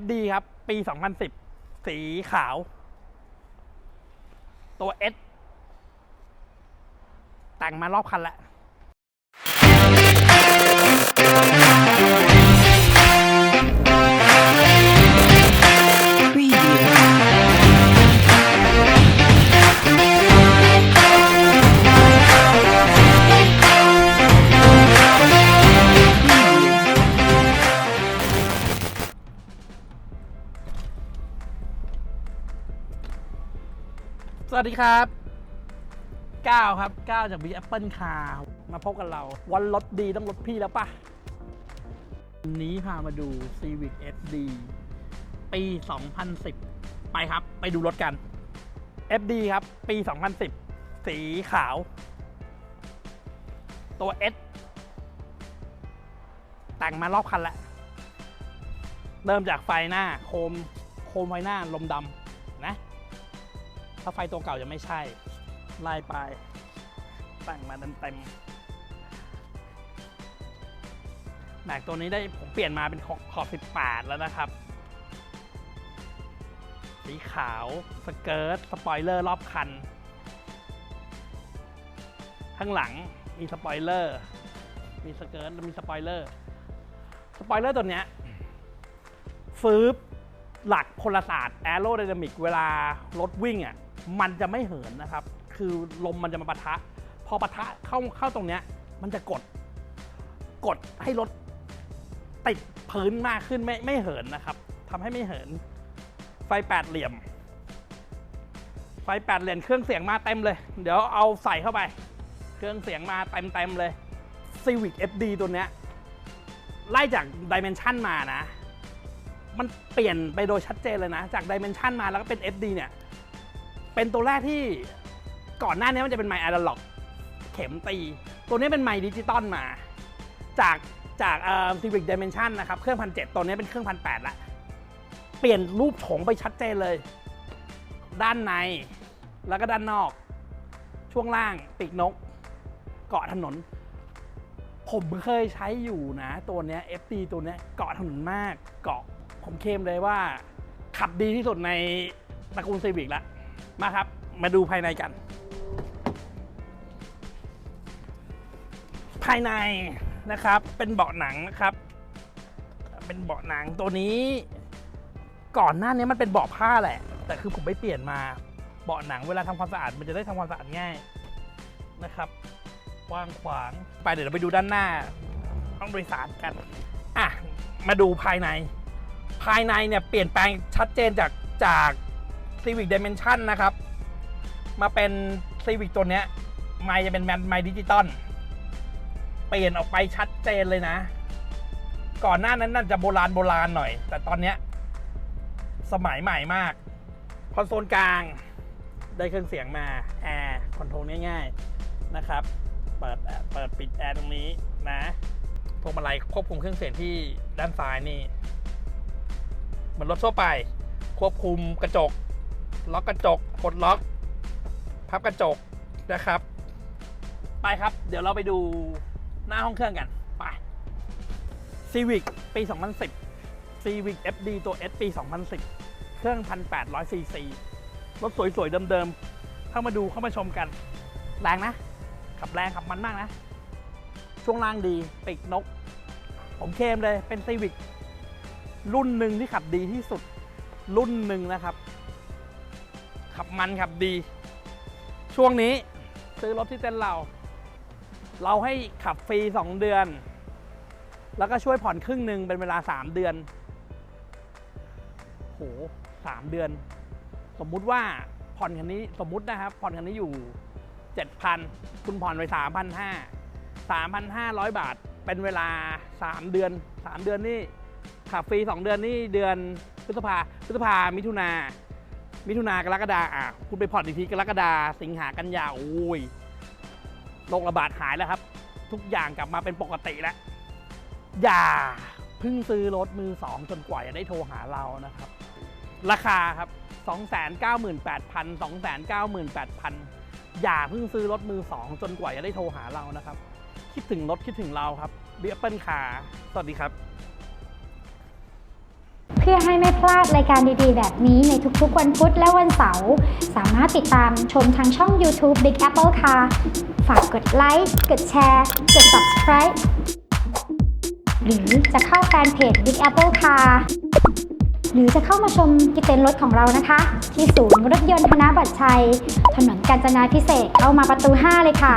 FD ครับ ปี 2010 สีขาว ตัว S แต่งมารอบคันแล้ว สวัสดีครับก้าวครับก้าวจาก b ีแอปเปิลคาร์มาพบกันเรา วันรถดีต้องรถพี่แล้วปะวันนี้พามาดู Civic FD ปี 2010 ไปครับ ไปดูรถกัน FD ครับ ปี 2010 สีขาว ตัว S แต่งมารอบคันล้วเริ่มจากไฟหน้า โคม โคมไฟหน้าลมดำ ถ้าไฟตัวเก่าจะไม่ใช่ไล่ไปแต่งมาเต็มๆแม็กตัวนี้ได้ผมเปลี่ยนมาเป็นขอบขอบ 18 แล้วนะครับ สีขาวสเกิร์ตสปอยเลอร์รอบคัน ข้างหลังมีสปอยเลอร์มีสเกิร์ตมีสปอยเลอร์สปอยเลอร์ตัวเนี้ยฟืบหลักพลศาสตร์แอโรไดนามิกเวลารถวิ่งอะ มันจะไม่เหินนะครับ คือลมมันจะมาปะทะ พอปะทะเข้าเข้าตรงเนี้ย มันจะกด กดให้รถติดพื้นมากขึ้นไม่ไม่เหินนะครับทำให้ไม่เหิน ไฟแปดเหลี่ยม ไฟแปดเหลี่ยมเครื่องเสียงมาเต็มเลย เดี๋ยวเอาใส่เข้าไป เครื่องเสียงมาเต็มเต็มเลย Civic FD ตัวเนี้ยไล่จาก Dimension มานะ มันเปลี่ยนไปโดยชัดเจนเลยนะ จาก Dimension มาแล้วก็เป็น FD เนี่ย เป็นตัวแรกที่ก่อนหน้านี้มันจะเป็นไมค์อนาล็อก เข็มตี ตัวนี้เป็นไมค์ดิจิตอลมา จากจากเอ่อ Civic Dimension นะครับ เครื่องพันเตัวนี้เป็นเครื่องพันและ เปลี่ยนรูปโฉงไปชัดเจนเลย ด้านในแล้วก็ด้านนอก ช่วงล่างปีกนก เกาะถนน ผมเคยใช้อยู่นะ ตัวเนี้ย FD ตัวเนี้ยเกาะถนนมาก เกาะผมเคลมเลยว่า ขับดีที่สุดในตระกูลซีวิกละ มาครับ มาดูภายในกัน ภายในนะครับ เป็นเบาะหนังนะครับ เป็นเบาะหนังตัวนี้ ก่อนหน้านี้มันเป็นเบาะผ้าแหละ แต่คือผมไปเปลี่ยนมาเบาะหนังเวลาทำความสะอาดมันจะได้ทำความสะอาดง่ายนะครับกว้างขวางไปเดี๋ยวเราไปดูด้านหน้าห้องโดยสารกันอะมาดูภายใน ภายในเนี่ยเปลี่ยนแปลงชัดเจนจากจาก Civic Dimension นะครับ มาเป็น Civic ตัวเนี้ยไมค์จะเป็นแมนไมค์ดิจิตอลเปลี่ยนออกไปชัดเจนเลยนะ ก่อนหน้านั้นน่าจะโบราณโบราณหน่อย แต่ตอนเนี้ยสมัยใหม่มาก คอนโซลกลาง ได้เครื่องเสียงมาแอร์คอนโทรลง่ายๆนะครับ เปิดแอร์เปิดปิดแอร์ตรงนี้นะพวงมาลัยควบคุมเครื่องเสียงที่ด้านซ้ายนี่เหมือนรถทั่วไป ควบคุมกระจก ล็อกกระจกกดล็อก พับกระจกนะครับ ไปครับ เดี๋ยวเราไปดูหน้าห้องเครื่องกัน ไป Civic ปี 2010 Civic FD ตัว S ปี 2010 เครื่อง 1,800ซีซีรถสวย ๆ เดิม ๆ เข้ามาดูเข้ามาชมกัน แรงนะ ขับแรงขับมันมากนะ ช่วงล่างดีปีกนก ผมเคมเลยเป็น Civic รุ่นหนึ่งที่ขับดีที่สุดรุ่นหนึ่งนะครับ ขับมันขับดี ช่วงนี้ซื้อรถที่เต้นเรา เราให้ขับฟรี 2 เดือน แล้วก็ช่วยผ่อนครึ่งหนึ่งเป็นเวลา 3 เดือนโหสามเดือน สมมุติว่าผ่อนคันนี้สมมุตินะครับ ผ่อนคันนี้อยู่ 7,000 คุณผ่อนไป 3,500 3,500 บาท เป็นเวลา 3 เดือน 3 เดือนนี่ขับฟรี 2 เดือนนี่เดือนพฤษภาพฤษภามิถุนา มิถุนากรกฎาอะคุณไปผ่อนอีกทีกรกฎาสิงหากันยาโอ้ยโรคระบาดหายแล้วครับ ทุกอย่างกลับมาเป็นปกติแล้ว อย่าเพิ่งซื้อรถมือสองจนกว่าจะได้โทรหาเรานะครับ ราคาครับ 298,000 298,000 อย่าเพิ่งซื้อรถมือสองจนกว่าจะได้โทรหาเรานะครับ คิดถึงรถคิดถึงเราครับเบีแอปเปิลคาสวัสดีครับ พื่อให้ไม่พลาดรายการดีๆ แบบนี้ในทุกๆ วันพุธและวันเสาร์สามารถติดตามชมทางช่อง YouTube Big Apple Car ฝากกดไลค์กดแชร์ กด Subscribe หรือจะเข้าแฟนเพจ Big Apple Car หรือจะเข้ามาชมที่เต็นรถของเรานะคะ ที่ศูนย์รถยนต์ธนบัตรชัย ถนนกาญจนาพิเศษเข้ามาประตู 5 เลยค่ะ